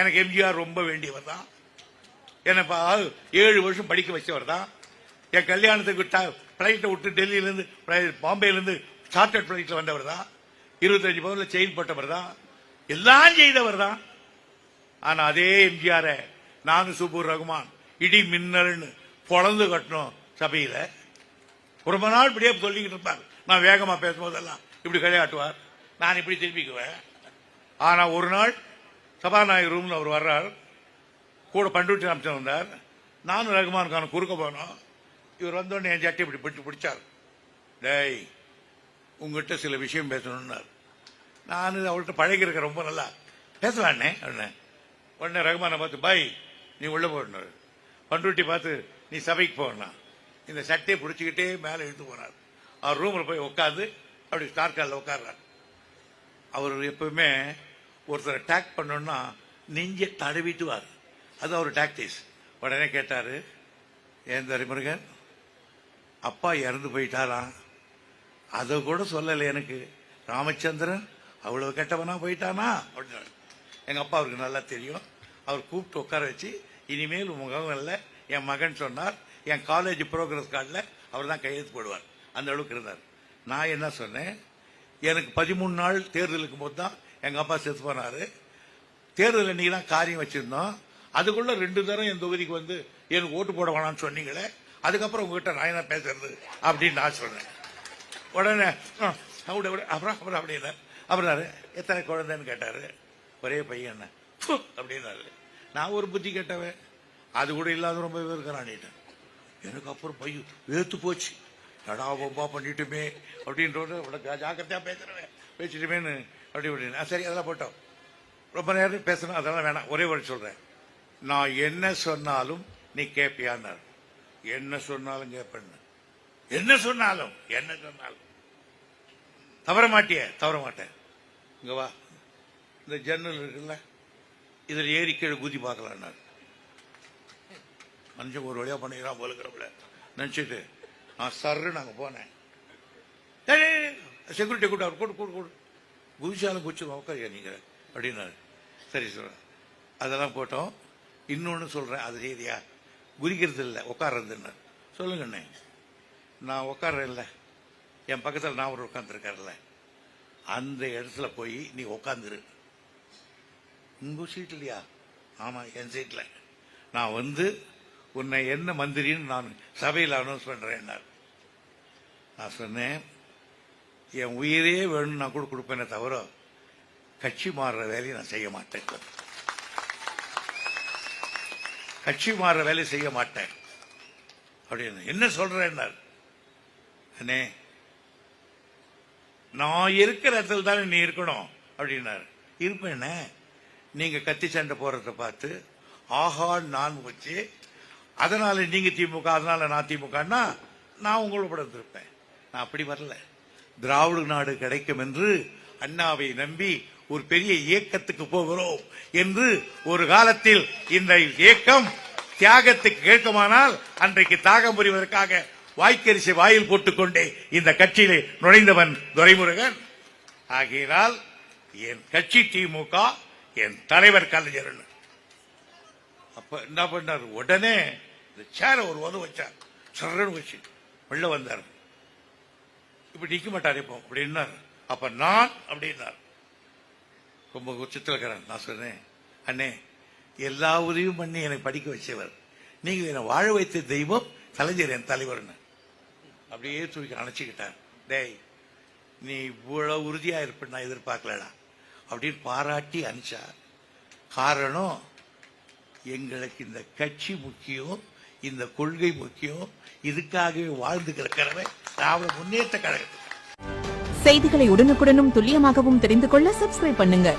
எனக்கு எம்ஜிஆர் ரொம்ப வேண்டியவர் தான். என்னப்பா ஏழு வருஷம் படிக்க வச்சவர் தான். என் கல்யாணத்துக்கு பிளைட்டை விட்டு டெல்லியிலேருந்து பாம்பேலேருந்து சார்ட்டர்ட் பிளைட்டில் வந்தவர் தான். இருபத்தஞ்சு பவுனில் செயின் போட்டவர் தான். எல்லாம் செய்தவர் தான். ஆனால் அதே எம்ஜிஆரை நானும் சூப்பூர் ரகுமான் இடி மின்னல்னு பொழந்து கட்டணும் சபையில். ரொம்ப நாள் இப்படியே சொல்லிக்கிட்டு இருப்பார். நான் வேகமாக பேசும்போதெல்லாம் இப்படி கையாட்டுவார் நான் இப்படி திரும்பிக்குவேன். ஆனால் ஒரு நாள் சபாநாயகர் ரூம்ல அவர் வர்றார். கூட பண்டுட்டி அமைச்சர் வந்தார். நானும் ரகுமான் கான குறுக்க போனோம். இவர் வந்தோடனே என் ஜட்டி இப்படி பிடிச்சு பிடிச்சார். டேய் உங்ககிட்ட சில விஷயம் பேசணும்னார். நான் அவள்கிட்ட பழகிருக்கேன் ரொம்ப நல்லா. பேசலாண்ணே உடனே உடனே ரகுமானை பார்த்து பாய் நீ உள்ள போடணும் பண்ருட்டி பார்த்து நீ சபைக்கு போனா இந்த சட்டையை பிடிச்சிக்கிட்டே மேலே இழுத்து போனார். அவர் ரூமில் போய் உட்காந்து அப்படி ஸ்டார்காலில் உட்கார்றார். அவர் எப்பவுமே ஒருத்தரை அட்டாக் பண்ணோம்னா நெஞ்ச தடவிட்டுவார் அது அவர் டாக்டிஸ் உடனே கேட்டார் ஏன் தரிமுருகன்? அப்பா இறந்து போயிட்டாராம் அதை கூட சொல்லலை எனக்கு. ராமச்சந்திரன் அவ்வளோ கெட்டவனா போயிட்டானா? அப்படின்னு எங்கள் அப்பா அவருக்கு நல்லா தெரியும். அவர் கூப்பிட்டு உட்கார வச்சு இனிமேல் உன் முகம் என் மகன் சொன்னார் என் காலேஜ் ப்ரோக்ரஸ் கார்டில் அவர் தான் கையெழுத்து போடுவார். அந்த அளவுக்கு இருந்தார். நான் என்ன சொன்னேன்? எனக்கு பதிமூணு நாள் தேர்தலுக்கு போது தான் எங்க அப்பா செத்து போனாரு. தேர்தல் அன்னைக்கு தான் காரியம் வச்சிருந்தோம். அதுக்குள்ள ரெண்டு தரம் என் தொகுதிக்கு வந்து எனக்கு ஓட்டு போட வேணாம்னு சொன்னீங்களே அதுக்கப்புறம் உங்ககிட்ட நான் என்ன பேசுறது அப்படின்னு நான் சொன்னேன். உடனே ஆ, அப்படி அப்புறம் அப்புறம் அப்படின்னா அப்புறம் எத்தனை குழந்தைன்னு கேட்டாரு. ஒரே பையன் அப்படின்னாரு. நான் ஒரு புத்தி கேட்டவன். அது கூட இல்லாத ரொம்ப பேர் இருக்கிறான்ட்டேன் எனக்கு அப்புறம் பையன் வேத்து போச்சு. நடா பொம்பா பண்ணிட்டுமே அப்படின்றோட உனக்கு ஜாக்கிரதையா பேசுறவன் பேசிட்டுமேன்னு அப்படி அப்படின்னு சரி அதெல்லாம் போட்டோம். ரொம்ப நேரம் பேசணும் அதெல்லாம் வேணாம். ஒரே ஒரு சொல்றேன். நான் என்ன சொன்னாலும் நீ கேட்பியான்னாரு என்ன சொன்னாலும் கேட்பேன் என்ன சொன்னாலும் என்ன சொன்னாலும். தவற மாட்டிய தவற மாட்டேன். இங்க வா. இந்த ஜன்னல் இருக்குல்ல இதுல ஏறி கீழே குதி பார்க்கலான்னாரு. மனுஷன் ஒரு வழியா பண்ணிக்கிறான் போலுக்கிறப்பல நினைச்சிட்டு நான் சர்ரு நாங்க போனேன். செக்யூரிட்டி கூட்ட அவர் கூட்டு கூட்டு கூடு குதிச்சாலும் குச்சிருவோம் உட்காரியா நீங்க? அப்படின்னாரு. சரி சொல்கிறேன் அதெல்லாம் போட்டோம். இன்னொன்று சொல்கிறேன் அது செய்தியா? குதிக்கிறது இல்லை உட்கார்றதுன்னு சொல்லுங்க அண்ணே நான் உட்கார்றேன் இல்லை என் பக்கத்தில் நான் ஒரு உட்காந்துருக்காருல்ல அந்த இடத்துல போய் நீ உட்காந்துரு உங்கள் சீட் இல்லையா ஆமாம் என் சீட்டில் நான் வந்து உன்னை என்ன மந்திரின்னு நான் சபையில் அனௌன்ஸ் பண்றேன் நான் சொன்னேன் என் உயிரே வேணும்னு நான் கூட கொடுப்பேனே தவிர கட்சி மாறுற வேலையை நான் செய்ய மாட்டேன். கட்சி மாறுற வேலையை செய்ய மாட்டேன். அப்படின்னு என்ன சொல்றேன்னார். அண்ணே நான் இருக்கிற இடத்துல தானே நீ இருக்கணும் அப்படின்னாரு. இருப்பேனே நீங்க கத்தி சண்டை போறத பார்த்து ஆஹா நான் வச்சு அதனால நீங்க திமுக அதனால நான் திமுகன்னா நான் உங்களோட இருந்திருப்பேன். நான் அப்படி வரல. திராவிட நாடு கிடைக்கும் என்று அண்ணாவை நம்பி ஒரு பெரிய இயக்கத்துக்கு போகிறோம் என்று ஒரு காலத்தில் இந்த இயக்கம் தியாகத்துக்கு கேட்குமானால் அன்றைக்கு தாகம் புரிவதற்காக வாய்க்கரிசி வாயில் போட்டுக்கொண்டே இந்த கட்சியிலே நுழைந்தவன் துரைமுருகன். ஆகையினால் என் கட்சி திமுக என் தலைவர் கலைஞர் அப்ப என்ன பண்ணார்? உடனே இந்த சேர ஒரு உதவு வச்சார். சரன்னு வச்சு. உள்ள வந்தார். இப்படி நிக்க மாட்டார் இப்போ. அப்படின்னார் அப்ப நான் அப்படின்னார் ரொம்ப உச்சத்திலக்கிறேன் நான் சொன்னேன் அண்ணே எல்லா உதவியும் பண்ணி எனக்கு படிக்க வச்சவர். நீங்க என்னை வாழ வைத்த தெய்வம் கலைஞர் என் தலைவர்னு. அப்படியே தூக்கி அணைச்சிக்கிட்டார். டேய் நீ இவ்வளவு உறுதியா இருப்ப நான் எதிர்பார்க்கலடா. அப்படின்னு பாராட்டி அனுப்பிச்சா காரணம் எங்களுக்கு இந்த கட்சி முக்கியம் இந்த கொள்கை முக்கியம். இதுக்காகவே வாழ்ந்து கிடக்கிறவன் திராவிட முன்னேற்ற கழகத்துக்கு. செய்திகளை உடனுக்குடனும் துல்லியமாகவும் தெரிந்து கொள்ள சப்ஸ்கிரைப் பண்ணுங்க.